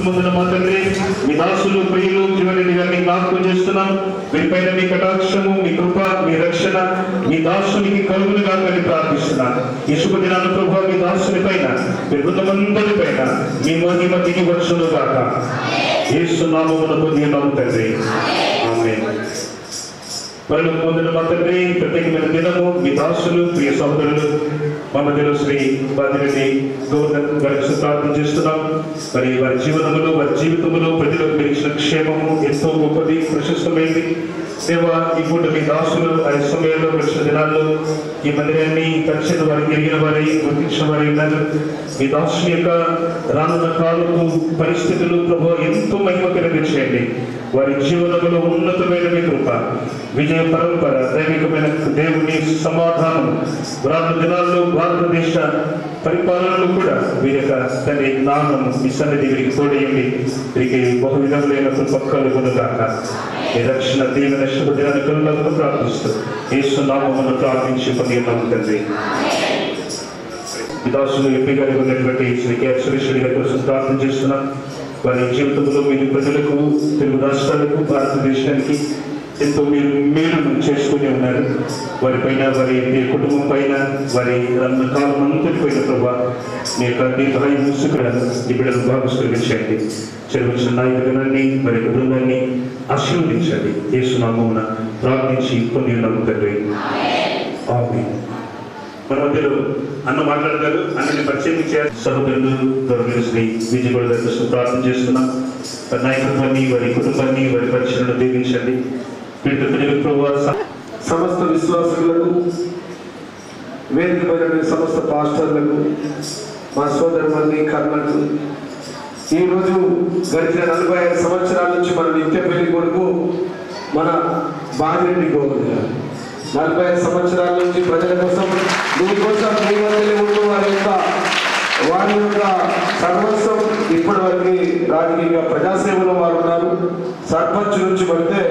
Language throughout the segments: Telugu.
ముందున మా తండ్రి మీ దాసులు ప్రియులు జీవనరెడ్డి గారిని జ్ఞాపకం చేస్తున్నాం. వీరిపైన మీ కటాక్షము మీ కృప మీ రక్షణ మీ దాసునికి కలుగులుగా అని ప్రార్థిస్తున్నాను ఈ దినాల ప్రభావ మీ దాసుని పైన మీ బృందమందరి పైన మీ మహిమ మధ్యకి వచ్చును కాక యేసు నామమున పొంది తండ్రి. ఆమేన్. పనులు పొందిన మా తండ్రి ప్రత్యేకమైన దినము మీ దాసులు ప్రియ సోదరులు మధ్యలో శ్రీ బాధిరెడ్డి గవర్నర్ గారికి చేస్తున్నాం. మరి వారి జీవనంలో వారి జీవితంలో ప్రజలకు మీరు క్షేమము ఎంతో గొప్పది ప్రశస్తమైంది. సేవ ఈ పూట దాసులు ఆ సమయంలో వచ్చిన దినాల్లో ఈ మందిరాన్ని తక్షణ వారికి ఎరిగిన వారి గుర్తించిన వారి ఉన్నారు. ఈ దాసు యొక్క రానున్న కాలపు పరిస్థితులు ప్రభు ఎంతో మహిమకరంగా చేయండి వారి జీవనంలో ఉన్నతమైన మీ కృప విజయ పరంపర దైవికమైన దేవుని సమాధానం రానున్న దినాల్లో భారతదేశ పరిపాలనలో కూడా వీరి యొక్క తండ్రి జ్ఞానం మీ సన్నిధి వీరికి తోడేయండి. వీరికి బహు విధములైన కృప కలుగునుగాక ఈ రక్షణ దీవెన శుభదినాన్ని కలుగులకు ప్రార్థిస్తూ యేసు నామమును ప్రార్థించి ఉన్నాము తండ్రి. విదాసులు ఎంపీ గారికి ఉన్నటువంటి శ్రీ కె గారి కోసం ప్రార్థన చేస్తున్నాం. వారి జీవితంలో మీరు ప్రజలకు తెలుగు రాష్ట్రాలకు భారతదేశానికి ఎంతో మీరు మేలు చేసుకుని ఉన్నారు. వారి పైన వారి మీ కుటుంబం పైన వారి రన్న కాలం అంతటి పైన ప్రభా మీ యొక్క దీర్ఘాయు ముసుకుడ ఈ బిడ్డలు భాగస్కరించండి చెరువచ్చిన నాయకులని మరి బృందాన్ని ఆశీర్వదించండి. యేసునామమున ప్రార్థించి కొన్ని ఉన్నాము తండ్రి మరొకరు అన్న మాట్లాడతారు అన్నని పరిచయం ఇచ్చారు సహోదరులు గౌరవ శ్రీ విజయగౌడ గారి ప్రార్థన చేస్తున్నాం. నాయకత్వాన్ని వారి కుటుంబాన్ని వారి పరిచయను దీవించండి. సమస్త విశ్వాసులకు వేదికమైన సమస్త పాస్టర్లకు మా సోదరుమల్ని కర్ణకు ఈరోజు గడిచిన నలభై ఐదు సంవత్సరాల నుంచి మన నిత్య పెళ్ళి కొడుకు మన బాగిరెడ్డి గోవింద్ నలభై ఐదు సంవత్సరాల నుంచి ప్రజల కోసం మీ కోసం మీ మధ్యలో ఉంటూ వారి యొక్క వారి యొక్క సర్వస్వం ఇప్పటి వరకు రాజకీయ ప్రజాసేవలో వారు ఉన్నారు. సర్పంచ్ నుంచి పడితే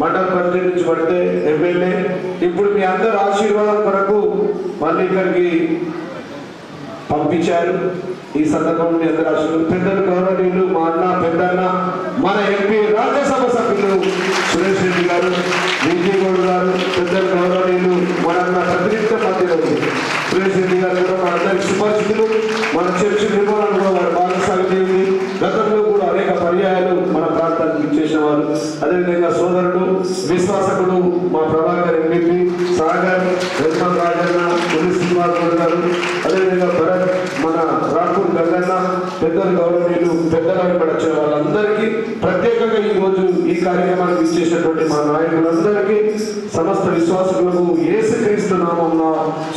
మండల పరిషత్ నుంచి పడితే ఎమ్మెల్యే. ఇప్పుడు మీ అందరు ఆశీర్వాదం కొరకు మళ్ళీ ఇక్కడికి పంపించారు. ఈ సందర్భంలో మీ అందరి ఆశీర్వాదం. పెద్దలు గౌరవనీయులు మా అన్న పెద్దన్న మన ఎంపీ రాజ్యసభ సభ్యులు సురేష్ రెడ్డి గారు గారు పెద్దలు గౌరవనీయులు మన అన్న మధ్యలో సురేష్ గారు కూడా మన అందరికి సుపరిచితులు మన చర్చి నిర్మాణం కూడా వారు భాగస్వామి గతంలో కూడా అనేక పర్యాయాలు మన ప్రాంతానికి ఇచ్చేసిన వారు అదేవిధంగా సోదరుడు విశ్వాసకుడు మా ప్రభాకర్ ఎంపీ సాగర్ రెస్మాన్ రాజన్న పులి శ్రీనివాస్ గారు. అదేవిధంగా భరత్ మన రాకూర్ గంగన్న పెద్దలు గౌరవనీయులు పెద్దల వెంబడి వచ్చిన ఈరోజు ఈ రోజు ఈ కార్యక్రమానికి ఇచ్చేసినటువంటి మా నాయకులందరికీ సమస్త విశ్వాసులకు యేసుక్రీస్తు నామం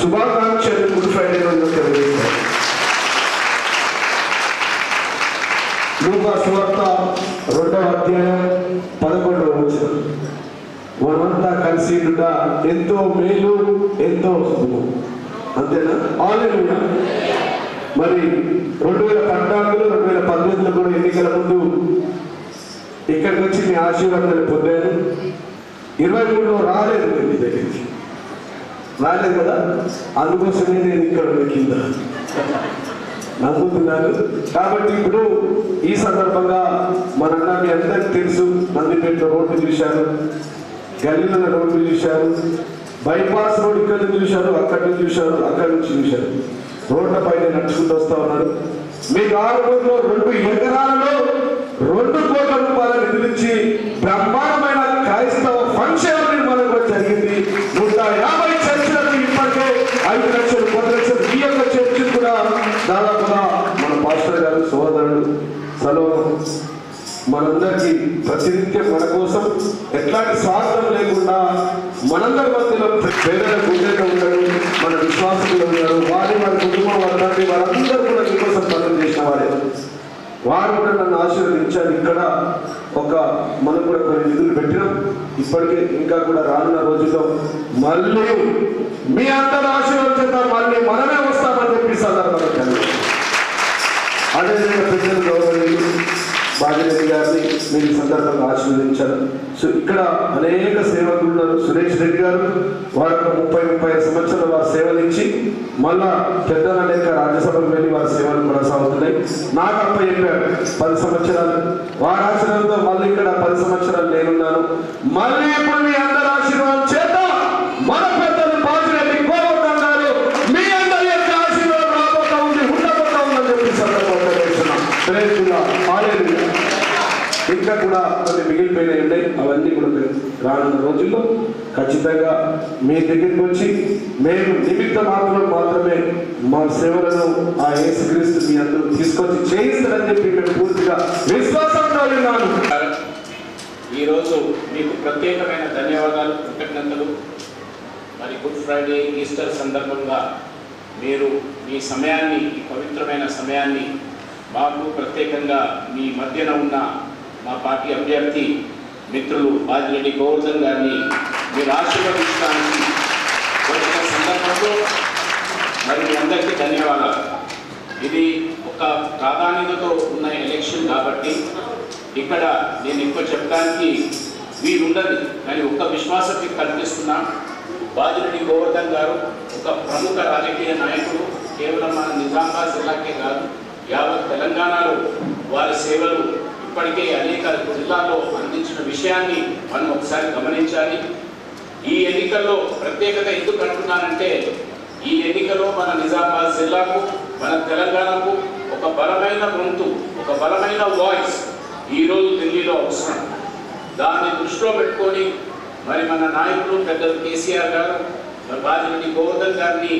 శుభాకాంక్షలు గుడ్ ఫ్రైడే రోజు తెలియజేస్తాను. సువార్త రెండవ అధ్యాయం పదకొండవ వచ్చిన మనమంతా కలిసి ఎంతో మేలు ఎంతో శుభము అంతేనా? ఆలయ మరి రెండు వేల పద్నాలుగులో రెండు వేల పద్దెనిమిదిలో కూడా ఎన్నికల ముందు ఇక్కడికి వచ్చి మీ ఆశీర్వాదాలు పొందాను ఇరవై మూడులో రాలేదు నేను మీ దగ్గరికి. రాలేదు కదా? అందుకోసమే నేను ఇక్కడ కింద నమ్ముతున్నాను. కాబట్టి ఇప్పుడు ఈ సందర్భంగా మన అన్న మీ అందరికి తెలుసు నందిపేట రోడ్డు చూశాను గల్లీల రోడ్డు చూశారు బైపాస్ రోడ్ ఇక్కడ నుంచి చూశారు అక్కడి నుంచి చూశారు అక్కడి నుంచి చూశారు. రోడ్ల పైన నడుచుకుంటూ వస్తా ఉన్నారు. మీకు ఆరు రెండు ఎకరాలలో రెండు కోట్ల రూపాయల నిధులించి బ్రహ్మాండమైన క్రైస్తవ ఫంక్షన్ నిర్మాణం కూడా జరిగింది. నూట యాభై చర్చలకు ఇప్పటికే ఐదు లక్షలు పది లక్షలు ఈ యొక్క చర్చ్ కూడా దాదాపుగా మన పాస్టర్ గారు సోదరుడు సలో మనందరికీ ప్రతినిత్యం మన కోసం ఎట్లాంటి స్వార్థం లేకుండా మనందరి మధ్యలో పేదల గుండెగా ఉండడు మన విశ్వాసులు ఉన్నారు. వారి వారి కుటుంబం వారి వారందరూ కూడా మీకోసం పనులు చేసిన వారే. వారు కూడా నన్ను ఆశీర్వదించారు. ఇక్కడ ఒక మనం కూడా కొన్ని నిధులు పెట్టినాం. ఇప్పటికే ఇంకా కూడా రానున్న రోజుల్లో మళ్ళీ మీ అందరూ ఆశీర్వదించేద్దాం మళ్ళీ మనమే వస్తామని చెప్పి సందర్భంగా అదేవిధంగా ప్రజలు గౌరవనీయులు భాగ్యరెడ్డి గారిని మీరు ఈ సందర్భంగా ఆశీర్వదించారు. సో ఇక్కడ అనేక సేవకులు ఉన్నారు సురేష్ రెడ్డి గారు వారి యొక్క ముప్పై ముప్పై సంవత్సరాలు వారి సేవలు ఇచ్చి మళ్ళా పెద్దల అనేక రాజ్యసభకు వెళ్ళి వారి సేవలు కొనసాగుతున్నాయి. నాకు అప్ప చెప్పారు పది సంవత్సరాలు. వారి ఆశీర్వాదంతో మళ్ళీ ఇక్కడ పది సంవత్సరాలు నేనున్నాను. మళ్ళీ ఇప్పుడు మీ ప్రేక్షకుల ఇంకా కూడా కొన్ని మిగిలిపోయినవి ఉన్నాయి. అవన్నీ కూడా మేము రానున్న రోజుల్లో ఖచ్చితంగా మీ దగ్గరికి వచ్చి మేము నిమిత్త మాత్రం మాత్రమే మా సేవలను ఆ యేసుక్రీస్తు మీ అందరూ తీసుకొచ్చి చేయిస్తారని చెప్పి మేము పూర్తిగా విశ్వాసంతో ఉన్నాను ఈరోజు మీకు ప్రత్యేకమైన ధన్యవాదాలు కృతజ్ఞతలు. మరి గుడ్ ఫ్రైడే ఈస్టర్ సందర్భంగా మీరు మీ సమయాన్ని ఈ పవిత్రమైన సమయాన్ని మాకు ప్రత్యేకంగా మీ మధ్యన ఉన్న మా పార్టీ అభ్యర్థి మిత్రులు బాజిరెడ్డి గోవర్ధన్ గారిని మీరు ఆశీర్వదించడానికి వచ్చిన సందర్భంలో మరి మీ అందరికీ ధన్యవాదాలు. ఇది ఒక ప్రాధాన్యతతో ఉన్న ఎలక్షన్ కాబట్టి ఇక్కడ నేను ఎక్కువ చెప్పడానికి వీలుండదు. కానీ ఒక్క విశ్వాసం కల్పిస్తున్నా బాజిరెడ్డి గోవర్ధన్ గారు ఒక ప్రముఖ రాజకీయ నాయకుడు కేవలం మన నిజామాబాద్ జిల్లాకే కాదు యావత్ తెలంగాణలో వారి సేవలు ఇప్పటికే అనేక జిల్లాల్లో అందించిన విషయాన్ని మనం ఒకసారి గమనించాలి. ఈ ఎన్నికల్లో ప్రత్యేకత ఎందుకు అంటున్నానంటే ఈ ఎన్నికలో మన నిజామాబాద్ జిల్లాకు మన తెలంగాణకు ఒక బలమైన గొంతు ఒక బలమైన వాయిస్ ఈరోజు ఢిల్లీలో అవసరం. దాన్ని దృష్టిలో పెట్టుకొని మరి మన నాయకులు పెద్దలు కేసీఆర్ గారు మరి బాజిరెడ్డి గోవర్ధన్ గారిని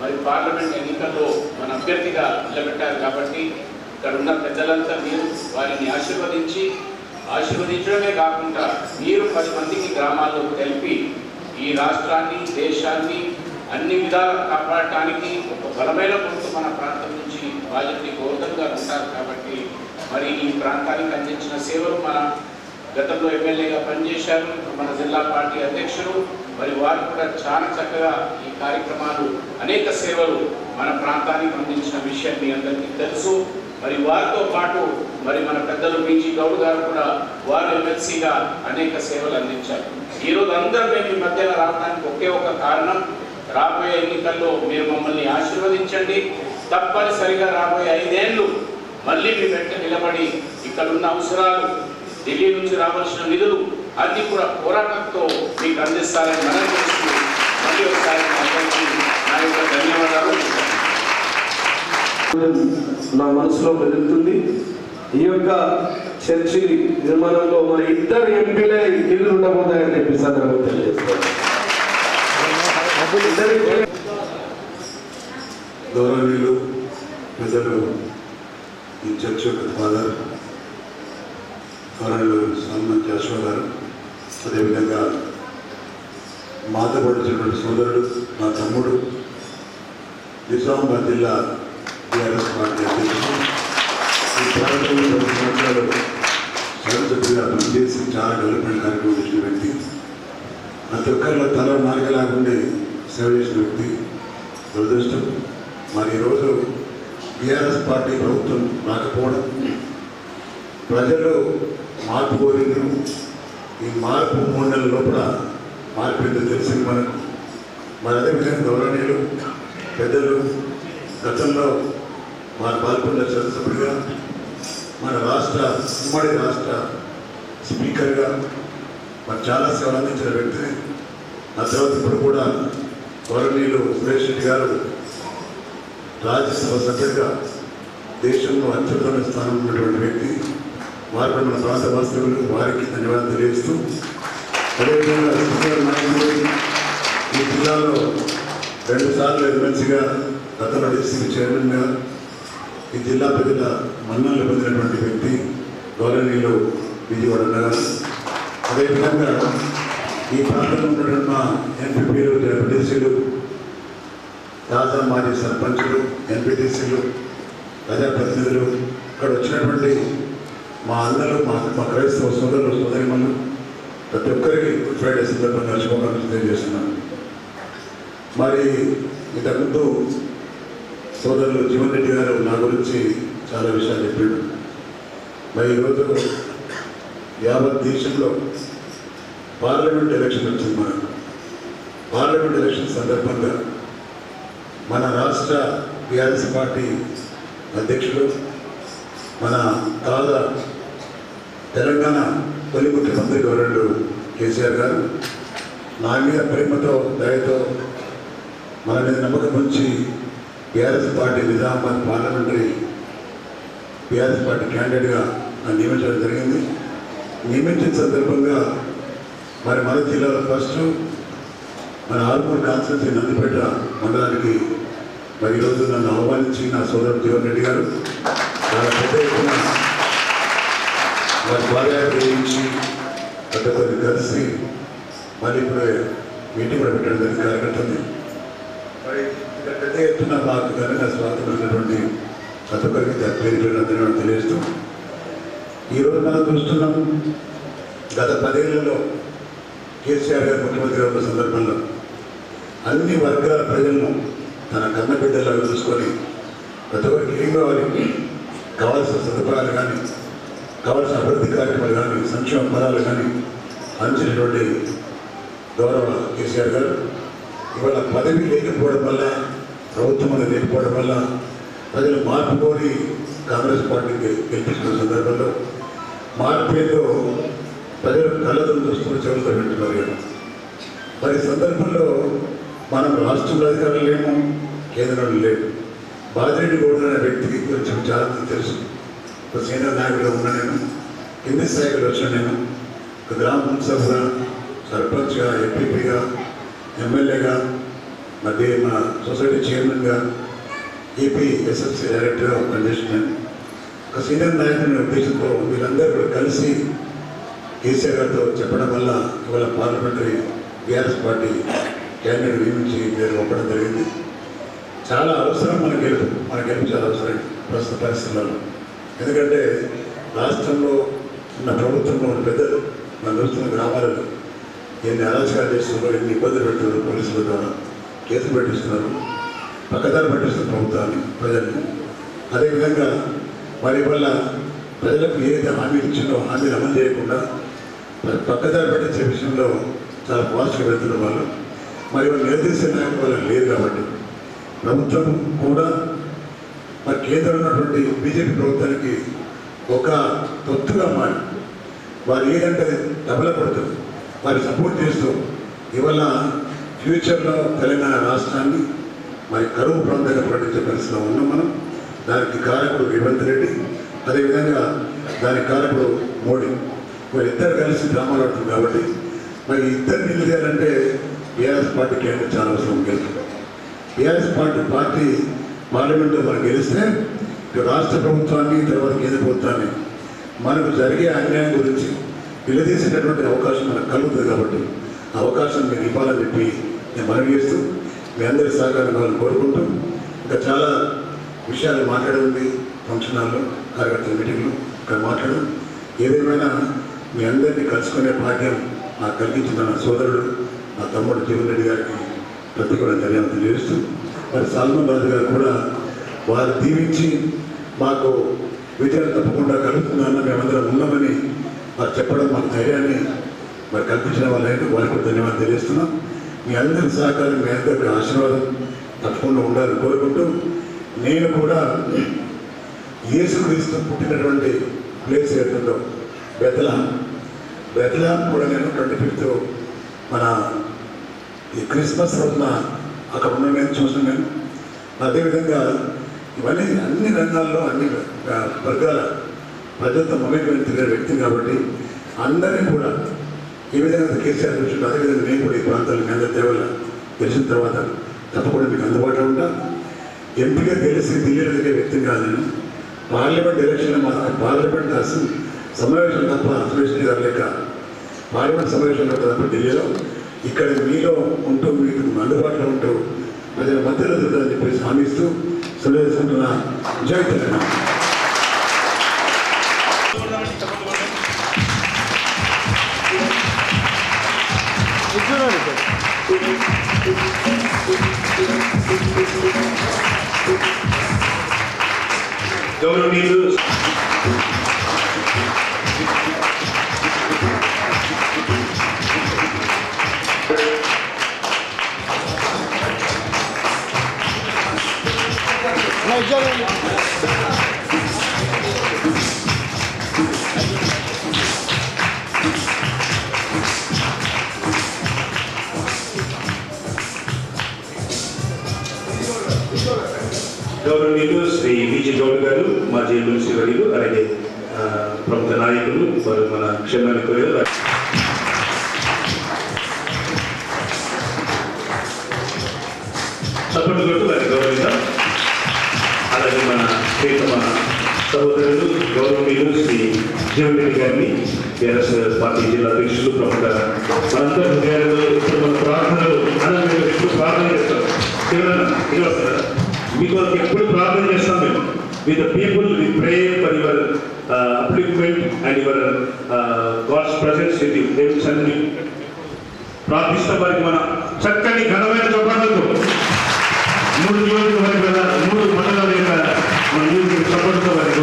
మరి పార్లమెంట్ ఎన్నికల్లో మన అభ్యర్థిగా నిలబెట్టారు కాబట్టి ఇక్కడ ఉన్న పెద్దలంతా మీరు వారిని ఆశీర్వదించి ఆశీర్వదించడమే కాకుండా మీరు పది మందికి గ్రామాల్లో తెలిపి ఈ రాష్ట్రాన్ని దేశాన్ని అన్ని విధాలు కాపాడటానికి ఒక బలమైన గుర్తు మన ప్రాంతం నుంచి బాధ్యతని గౌరవంగా ఉంటారు కాబట్టి మరి ఈ ప్రాంతానికి అందించిన సేవలు మన గతంలో ఎమ్మెల్యేగా పనిచేశారు మన జిల్లా పార్టీ అధ్యక్షులు మరి వారు కూడా చాలా చక్కగా ఈ కార్యక్రమాలు అనేక సేవలు మన ప్రాంతానికి అందించిన విషయం మీ అందరికీ తెలుసు. మరి వారితో పాటు మరి మన పెద్దలు బీజీ గౌడ్ గారు కూడా వారు ఎమ్మెల్సీగా అనేక సేవలు అందించారు. ఈరోజు అందరూ మేము ఈ మధ్యన రావడానికి ఒకే ఒక కారణం రాబోయే ఎన్నికల్లో మీరు మమ్మల్ని ఆశీర్వదించండి. తప్పనిసరిగా రాబోయే ఐదేళ్ళు మళ్ళీ మీ వెంట నిలబడి ఇక్కడ ఉన్న అవసరాలు ఢిల్లీ నుంచి రావాల్సిన నిధులు అన్ని కూడా పోరాటంతో మీకు అందిస్తారని మనం చేస్తూ మళ్ళీ ఒకసారి నా యొక్క ధన్యవాదాలు. నా మనసులో మెదులుతుంది. ఈ యొక్క చర్చి నిర్మాణంలో మరి ఇద్దరు ఎంపీలే ఇల్లు ఉండబోతాయని చెప్పి సందర్భం తెలియజేస్తారు పెద్దలు ఈ చర్చ్ యొక్క ఫాదర్ గౌరవనీయులు సల్మాన్ జాషువా గారు. అదేవిధంగా మాతో పడుతున్నటువంటి సోదరుడు నా తమ్ముడు నిజామాబాద్ జిల్లా టీఆర్ఎస్ పార్టీ అధ్యక్షుడు ఈ ప్రాంతంలో పది సంవత్సరాలు పనిచేసి చాలా డెవలప్మెంట్ కార్యక్రమం చేసిన వ్యక్తి ప్రతి ఒక్కరిలో తల నాలుగలాగుండే సేవ చేసిన వ్యక్తి దురదృష్టం. మరి ఈరోజు బీఆర్ఎస్ పార్టీ ప్రభుత్వం రాకపోవడం ప్రజలు మార్పు కోరిండ్రు ఈ మార్పు మూడు నెలల లోపల మార్పు ఏంటో తెలిసింది మనకు. మరి అదేవిధంగా గౌరవనీయులు పెద్దలు గతంలో వారు పాల్గొన్న శాసనసభ్యుడిగా మన రాష్ట్ర ఉమ్మడి రాష్ట్ర స్పీకర్గా మరి చాలా సేవలు అందించిన వ్యక్తిని ఆ తర్వాత ఇప్పుడు కూడా గౌరవనీయులు సురేష్ రెడ్డి గారు రాజ్యసభ సభ్యుడిగా దేశంలో అత్యుత్తమైన స్థానం ఉన్నటువంటి వ్యక్తి. వారు కూడా మన ప్రాంత వాస్తవులు వారికి ధన్యవాదాలు తెలియజేస్తూ అదేవిధంగా సీనియర్ ఈ జిల్లాలో రెండు సార్లు ఎమ్మెల్సీగా గతంలో డిస్ట్రిక్ట్ చైర్మన్గా ఈ జిల్లా ప్రజల మన్నలు పొందినటువంటి వ్యక్తి గౌరవనీయులు విజయవాడ గారు అదేవిధంగా ఈ ప్రాంతంలో ఉన్నటువంటి మా ఎంపీపీలు ఎంపీటీసీలు తాజా మాజీ సర్పంచులు ఎంపీటీసీలు ప్రజాప్రతినిధులు ఇక్కడ వచ్చినటువంటి మా అన్నలు మా మా క్రైస్తవ సోదరులు మనం ప్రతి ఒక్కరికి గుడ్ ఫ్రైడే సందర్భంగా శుభాకాంక్షలు తెలియజేస్తున్నాను. మరి ఇంతకుముందు సోదరులు జీవన్ రెడ్డి గారు నా గురించి చాలా విషయాలు చెప్పాడు మరి ఈరోజు యావత్ దేశంలో పార్లమెంట్ ఎలక్షన్ వచ్చింది మనకు పార్లమెంట్ ఎలక్షన్ సందర్భంగా మన రాష్ట్ర టీఆర్ఎస్ పార్టీ అధ్యక్షులు మన తాజా తెలంగాణ తొలి ముఖ్యమంత్రి గవర్నరు కేసీఆర్ గారు నా మీద ప్రేమతో దయతో మన మీద నమ్మకం ఉంచి BRS party Nizamabad parliamentary BRS party క్యాండిడేట్గా నన్ను నియమించడం జరిగింది. నియమించిన సందర్భంగా మరి మన జిల్లాలో ఫస్ట్ మన ఆల్పూర్ కాన్స్టిట్యూన్సీ నందిపేట మండలానికి మరి ఈరోజు నన్ను ఆహ్వానించి నా సోదరుడు జీవన్ రెడ్డి గారు. చాలా పెద్ద ఎత్తున మరి బాగా వేయించి పెద్ద కలిసి మళ్ళీ ఇప్పుడు మీటింగ్ కూడా పెట్టడం జరిగింది మరి పెద్ద ఎత్తున మాకు కనుక స్వాతంత్రమైనటువంటి ప్రతి ఒక్కరికి పేరు తెలియజేస్తూ ఈరోజు మనం చూస్తున్నాం గత పదేళ్ళలో కేసీఆర్ గారు ముఖ్యమంత్రి ఉన్న సందర్భంలో అన్ని వర్గాల ప్రజలను తన కన్న బిడ్డలాగా చూసుకొని ప్రతి ఒక్కరికి ఏం కావాలి కావాల్సిన సదుపాయాలు కానీ కావాల్సిన అభివృద్ధి కార్యక్రమాలు కానీ సంక్షేమ పదాలు కానీ అందించినటువంటి గౌరవ కేసీఆర్ గారు ఇవాళ పదవి లేకపోవడం వల్ల ప్రభుత్వం అనేది లేకపోవడం వల్ల ప్రజలు మార్పు కోరి కాంగ్రెస్ పార్టీకి గెలిపించిన సందర్భంలో మార్పు ప్రజలు కళ్ళతో చూస్తున్న చెవులతో వింటున్నారు మరి సందర్భంలో మనం రాష్ట్రంలో అధికారులు లేము కేంద్రంలో లేము. బాజిరెడ్డి గౌడ్ అనే వ్యక్తికి కొంచెం చాలా తెలుసు. ఒక సీనియర్ నాయకుడు ఉన్నా నేను కింది స్థాయికి వచ్చాను నేను ఒక గ్రామ మున్సబ్గా సర్పంచ్గా ఎంపీపీగా ఎమ్మెల్యేగా మధ్య మన సొసైటీ చైర్మన్గా ఏపీ ఎస్ఎఫ్సి డైరెక్టర్గా పనిచేస్తున్నాను ఒక సీనియర్ నాయకుని ఉద్దేశంతో వీళ్ళందరూ కూడా కలిసి కేసీఆర్ గారితో చెప్పడం వల్ల ఇవాళ పార్లమెంటరీ బీఆర్ఎస్ పార్టీ క్యాండిడేట్ నియమించి మీరు ఒప్పడం జరిగింది. చాలా అవసరం మన గెలుపు మన గెలుపు చాలా అవసరం ప్రస్తుత పరిస్థితులలో. ఎందుకంటే రాష్ట్రంలో ఉన్న ప్రభుత్వంలో ఉన్న పెద్దలు మన చూస్తున్న గ్రామాలలో ఎన్ని అరాచకాలు చేస్తున్నారు ఎన్ని ఇబ్బందులు పెడుతున్నారు పోలీసుల ద్వారా కేసులు పెట్టిస్తున్నారు. పక్కదారి పట్టిస్తున్న ప్రభుత్వాన్ని ప్రజల్ని. అదేవిధంగా వారి వల్ల ప్రజలకు ఏదైతే హామీ ఇచ్చిందో హామీలు అమలు చేయకుండా పక్కదారి పట్టించే విషయంలో చాలా పాజిటివ్ వెళ్తున్న వాళ్ళు. మరి వాళ్ళు నిలదీసే నాయకులు లేదు కాబట్టి ప్రభుత్వం కూడా మరి కేంద్రంలో ఉన్నటువంటి బీజేపీ ప్రభుత్వానికి ఒక తొత్తుగా మారి వారు ఏదంటే డబ్బుల పడుతుంది వారి సపోర్ట్ చేస్తూ ఇవాళ ఫ్యూచర్లో తెలంగాణ రాష్ట్రాన్ని మరి కరువు ప్రాంతంగా ప్రకటించే పరిస్థితిలో ఉన్నాం మనం. దానికి కారకుడు రేవంత్ రెడ్డి అదేవిధంగా దానికి కారకుడు మోడీ. మరి ఇద్దరు కలిసి డ్రామాలు ఆడుతుంది కాబట్టి మరి ఇద్దరు నిలదీయాలంటే ఏఎస్ పార్టీ కేంద్రం చాలా అవసరం. గెలుస్తుంది టీఆర్ఎస్ పార్టీ పార్టీ పార్లమెంట్లో మనం గెలిస్తే రాష్ట్ర ప్రభుత్వాన్ని తర్వాత కేంద్ర ప్రభుత్వాన్ని. మనకు జరిగే అన్యాయం గురించి నిలదీసేటటువంటి అవకాశం మనకు కలుగుతుంది కాబట్టి ఆ అవకాశం మీరు ఇవ్వాలని చెప్పి నేను మనవి చేస్తూ మీ అందరి సహకారం కావాలని కోరుకుంటూ ఇంకా చాలా విషయాలు మాట్లాడింది ఫంక్షన్ హాల్లో కార్యకర్తల మీటింగ్లో ఇక్కడ మాట్లాడడం. ఏదేమైనా మీ అందరినీ కలుసుకునే భాగ్యం నాకు కలిగించిన నా సోదరుడు నా తమ్ముడు జీవన్ రెడ్డి గారికి ప్రతి కూడా ధన్యవాదాలు తెలియజేస్తూ మరి సల్మాన్ రాజు గారు కూడా వారు దీవించి మాకు విజయాలు తప్పకుండా కలుగుతుందన్న మేమందరం ఉన్నామని వారు చెప్పడం మాకు ధైర్యాన్ని మరి కల్పించిన వాళ్ళైతే వారికి ధన్యవాదాలు తెలియజేస్తున్నాం. మీ అందరి సహకారం మీ అందరి ఆశీర్వాదం తప్పకుండా ఉండాలని కోరుకుంటూ నేను కూడా యేసుక్రీస్తు పుట్టినటువంటి ప్లేస్ ఏటుందో బెతలాం బెతలాం కూడా నేను ట్వంటీ ఫిఫ్త్ మన ఈ క్రిస్మస్ రోజున అక్కడ ఉన్న నేను చూసిన నేను. అదేవిధంగా ఇవన్నీ అన్ని రంగాల్లో అన్ని వర్గాల ప్రజలతో మమేకమైన తిరిగే వ్యక్తి కాబట్టి అందరినీ కూడా ఏ విధంగా కేసీఆర్ చూసుకుంటే అదేవిధంగా నేను కూడా ఈ ప్రాంతాలు మీ అందరి తెలిసిన తర్వాత తప్పకుండా మీకు అందుబాటులో ఉంటా. ఎంపీగా తెలిసి ఢిల్లీలో తిరిగే వ్యక్తి కాదు నేను. పార్లమెంట్ ఎలక్షన్ మాత్రం పార్లమెంట్ సమావేశం తప్ప అసలు గారు లేక పార్లమెంట్ సమావేశం తప్ప ఢిల్లీలో ఇక్కడ మీలో ఉంటూ మీకు అందుబాటులో ఉంటూ ప్రజల మధ్యలో తిరుగుతుందని చెప్పేసి హామీస్తూ సెలవు జై తెలంగాణ. గౌరవనీయులు గౌరవనీయులు శ్రీ విజయ గౌడ్ గారు మా జేబుల శివరులు అలాగే ప్రముఖ నాయకులు వారు మన క్షేమాన్ని కోరారు. చప్పట్లు కొట్టు వారి గౌరవిద్దాం. ప్రియతమ సహోదరులు గౌరవనీయులు శ్రీ జీవన్ గారిని టీఆర్ఎస్ పార్టీ జిల్లా అధ్యక్షులు ప్రముఖ మనందరి హృదయాలలో ఇప్పుడు మన ప్రార్థనలు ఎప్పుడు ప్రార్థన చేస్తాం. ఎవరన్నా మీకు ఎప్పుడు ప్రార్థన చేస్తాం మేము. With the people we pray for your upliftment and your God's presence with you సన్ని ప్రార్థిస్తాం వారికి మన చక్కని ఘనమైన చొప్పట్లతో మూడు నియోజకవర్గాల మూడు మండలాల యొక్క మన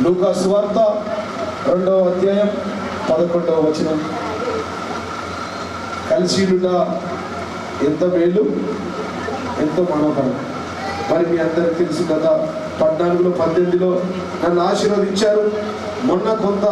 లూకా సువార్త రెండవ అధ్యాయం పదకొండవ వచనం. కలిసియుట ఎంత మేలు ఎంతో మనోహరం మరి మీ అందరికి తెలుసు కదా పద్నాలుగులో పద్దెనిమిదిలో నన్ను ఆశీర్వదించారు. మొన్న కొంత